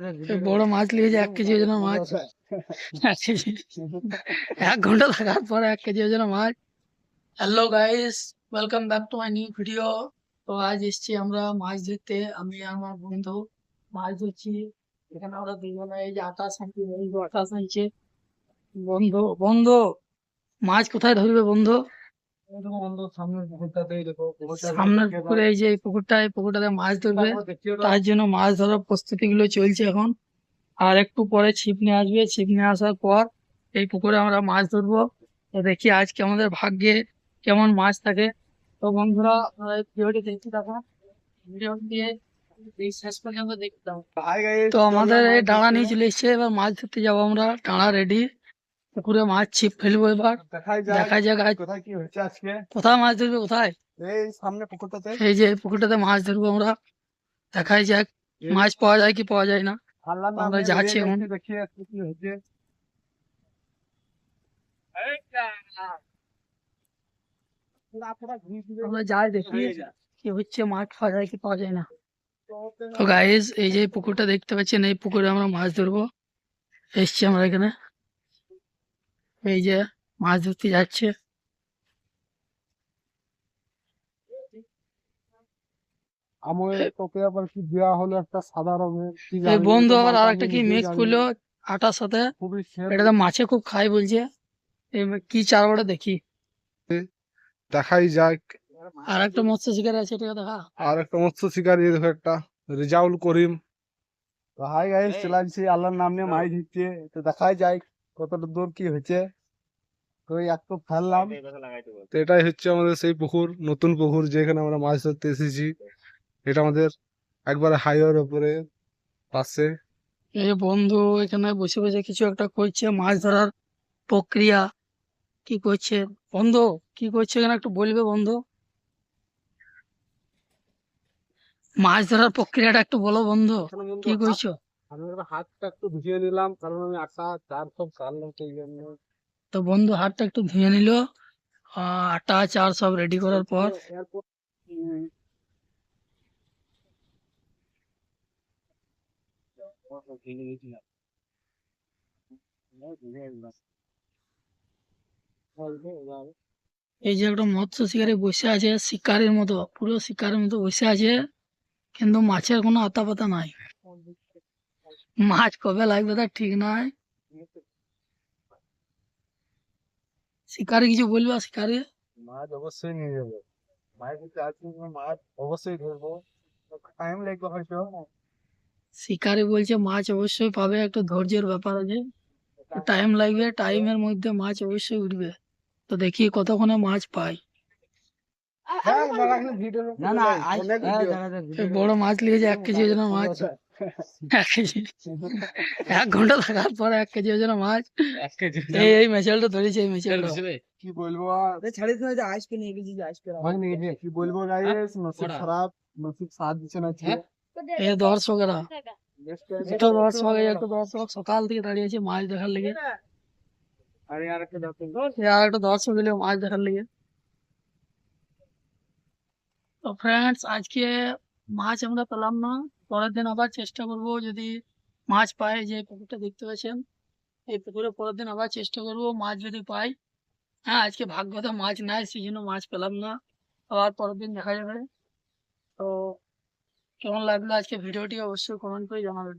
এই বড় মাছ নিয়েছে এক কেজি ওজনের মাছ। এক ঘণ্টা থাকার পরে এক কেজি ওজনের মাছ। Hello guys welcome back to my new video তো আজ এসেছি আমরা মাছ ধরতে। আমি আর আমার বন্ধু মাছ ধরছি। এখানে আমরা দুজনে এই যে আটা সাঁচি এই যে আটা সাঁচছে বন্ধু বন্ধু মাছ কোথায় ধরবে বন্ধু? সামনের পুকুরে এই যে এই পুকুরটা এই পুকুরটাতে মাছ ধরবে। তার জন্য মাছ ধরার প্রস্তুতি গুলো চলছে এখন। আর একটু পরে ছিপ নিয়ে আসবে। ছিপ নিয়ে আসার পর এই পুকুরে আমরা মাছ ধরবো। তো দেখি আজকে আমাদের ভাগ্যে কেমন মাছ থাকে। তো বন্ধুরা ভিডিওটি দেখতে থাকুন। ভিডিও দিয়ে শেষ পর্যন্ত দেখতে তো আমাদের এই ডাঁড়া নিয়ে চলে এসছে। এবার মাছ ধরতে যাব আমরা। ডাঁড়া রেডি পুকুরে মাছ ছিপ ফেলব এবার। দেখা যাক কোথায় কি হচ্ছে আজকে। কোথায় মাছ ধরবে কোথায়? এই সামনে পুকুরটাতে। এই যে পুকুরটাতে মাছ ধরবো আমরা। দেখাই যাক মাছ পাওয়া যায় কি পাওয়া যায় না। আমরা যাচ্ছি এখন। দেখি আজকে কি হচ্ছে আমরা যাই দেখি কি হচ্ছে মাছ পাওয়া যায় কি পাওয়া যায় না। তো গাইস এই যে পুকুরটা দেখতে পাচ্ছেন এই পুকুরে আমরা মাছ ধরবো। এসছি আমরা এখানে। এই যে মাছ ধরতে যাচ্ছে। আমার তোকে আবার কি দেওয়া হলো একটা সাদা রঙের? এই বন্ধু আবার মাথা আর একটা কি মিক্স করল? আটার সাথে। এটা তো মাছে খুব খাই বলছে। কি চারবারে দেখি। দেখাই যাক। আর একটা মৎস্য শিকার আছে এটা দেখা। আর একটা মৎস্য শিকারী দেখো একটা। রেজাউল করিম। তো হাই গাইস চলে আসছি। আল্লাহর নাম নিয়ে মাছ ধরছে তো দেখাই যায় কতটা দূর কি হয়েছে? তো এই একটু ফেললাম তো এটাই হচ্ছে আমাদের সেই পুকুর নতুন পুকুর যেখানে আমরা মাছ ধরতে এসেছি। এটা আমাদের একবারে হাইওয়ের উপরে পাশে। এই বন্ধু এখানে বসে বসে কিছু একটা করছে মাছ ধরার প্রক্রিয়া। কি করছে? বন্ধু কি করছে এখানে একটু বলবে বন্ধু? মাছ ধরার প্রক্রিয়াটা একটু বলো বন্ধু কি করছ? আমি এবার হাতটা একটু ধুয়ে নিলাম কারণ আমি আটা চার সব সেই জন্য। তো বন্ধু হাতটা একটু ধুয়ে নিল আটা চার সব রেডি করার পর। এই যে একটা মৎস্য শিকারী বসে আছে শিকারের মতো পুরো শিকারের মতো বসে আছে কিন্তু মাছের কোনো আতা পাতা নাই। মাছ কবে লাগবে তার ঠিক নাই শিকারি কিছু বলবে শিকারি? মাছ অবশ্যই নিয়ে যাব। মাছ অবশ্যই ধরবো। টাইম লাগবে হয়তো। শিকারি বলছে মাছ অবশ্যই পাবে একটু ধৈর্যের ব্যাপার আছে। টাইম লাগবে টাইমের মধ্যে মাছ অবশ্যই উঠবে। তো দেখি কতক্ষণে মাছ পাই না না এই বড় মাছ নিয়েছে এক কেজি ওজনের মাছ। এক কেজি এক ঘণ্টা থাকার পরে এক কেজি ওজনের মাছ এই এই মেচেলটা ধরেছে এই মেচেলটা কি বলব আর হয়নি রে, কি বলব গাইস নসিব খারাপ নসিব সাথ দিচ্ছে না আজকে। এ দর্শকরা একটু দর্শক এই একটু দর্শক সকাল থেকে দাঁড়িয়ে আছে মাছ দেখার লেগে আরে আর একটা দেখো এ আর একটা দর্শক এলো মাছ দেখার লেগে তো ফ্রেন্ডস আজকে মাছ আমরা পেলাম না পরের দিন আবার চেষ্টা করব যদি মাছ পাই, যে পুকুরটা দেখতে পাচ্ছেন, এই পুকুরে পরের দিন আবার চেষ্টা করব মাছ যদি পাই। হ্যাঁ আজকে ভাগ্যতে মাছ নাই সেই জন্য মাছ পেলাম না। আবার পরের দিন দেখা যাবে। তো কেমন লাগল আজকে ভিডিওটি অবশ্যই কমেন্ট করে জানাবেন।